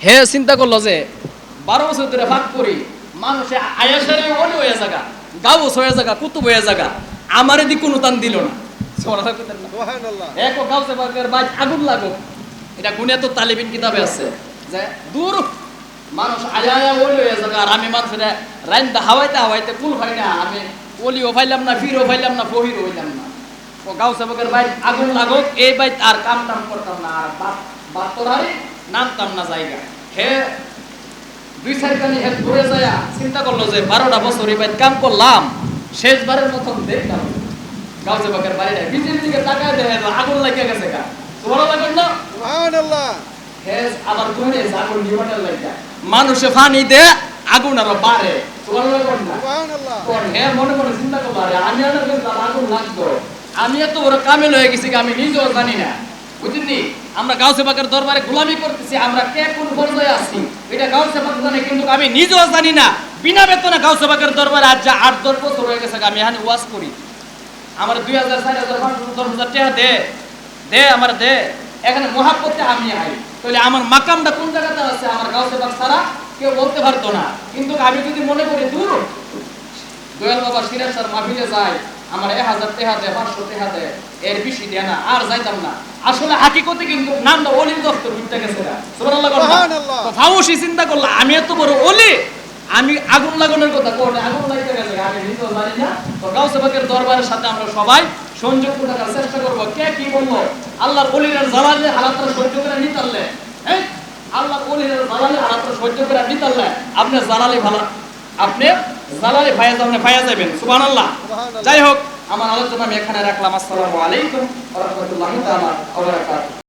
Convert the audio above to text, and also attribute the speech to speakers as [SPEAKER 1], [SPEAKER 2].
[SPEAKER 1] হে চিন্তা করল যে বারো বছর ধরে ভাগ করি মানুষে আয়াসের অলি হয়ে জায়গা গাউস হয়ে জায়গা কুতুব হয়ে জায়গা আমার এদিক কোনো তান দিল না। আগুন লাগো এটা গুনে তো তালিবিন কিতাবে আছে যে দূর মানুষ আয়া ওলি হয়ে জায়গা আর আমি মানুষের রাইন্দা হাওয়াইতে হাওয়াইতে কুল হয় না আমি ওলিও ফাইলাম না ফিরও ফাইলাম না ফহিরও হইলাম না। ও গাউসে বাগের বাইক আগুন লাগো এই বাইক আর কাম টাম করতাম না আর বাপ তোরারে নামতাম না জায়গা। হে দুই সাইডখানি হেড ঘুরে যায় চিন্তা করল যে বারোটা বছর বাইক কাম করলাম শেষবারের মতন দেখলাম গাউসে বাগের বাড়িটা বিচের দিকে তাকায় দেখে আগুন লাগিয়ে গেছে গা। তোমারও লাগুন না?
[SPEAKER 2] সুবহানাল্লাহ।
[SPEAKER 1] হেজ আবার ঘুরে আগুন নিবানের লাগা মানুষে পানি দে আগুন আরও বাড়ে। তোমার লাগুন না?
[SPEAKER 2] সুবহানাল্লাহ।
[SPEAKER 1] হে মনে মনে চিন্তা আরে আমি আর আগুন লাগতো আমি এত বড় কামেল হয়ে গেছি আমি নিজেও জানি না। বুঝলি আমরা গাউসে পাকের দরবারে গোলামি করতেছি, আমরা কে কোন পর্যায়ে আছি? এটা গাউসে পাক জানে, কিন্তু আমি নিজেও জানি না। বিনা বেতনে গাউসে পাকের দরবারে আজ যা আট, দশ বছর হয়ে গেছে আমি এখানে ওয়াজ করি। আমার দুই হাজার, চার হাজার, পাঁচ হাজার, দশ হাজার টাকা দে দে আমার দে। এখানে মহাপতে আমি আই। তাহলে আমার মাকামটা কোন জায়গাতে আছে? আমার গাউসে পাক ছাড়া কেউ বলতে পারতো না। কিন্তু আমি যদি মনে করি, দূর, দয়াল বাবা সিরাজ স্যার মাহফিলে যায় আমার এক হাজার টেহা দেয় পাঁচশো টেহা দেয় এর বেশি দেয় না আর যাইতাম না। আসলে হাকিকতে কিন্তু নামটা অলির দফতর উঠতে গেছে না। তো ফাউসি চিন্তা করলা আমি এত বড় অলি আমি আগুন লাগানোর কথা কোন আগুন লাগাইতে গেছে আমি নিজেও জানি না। তো গাউসে পাকের দরবারের সাথে আমরা সবাই সংযুক্ত থাকার চেষ্টা করব। কে কি বলব আল্লাহর অলির জালালে হালাতটা সহ্য করে নিতে হ্যাঁ? আল্লাহর অলির জালালে হালাতটা সহ্য করে নিতে আপনি জালালে ভালো আপনি জালালে ফায়াজ যাবেন ফায়াজ যাবেন সুবহানাল্লাহ। যাই হোক আমার আলোচনা আমি এখানে রাখলাম। আসসালামু আলাইকুম ওয়া রাহমাতুল্লাহি ওয়া বারাকাতুহু।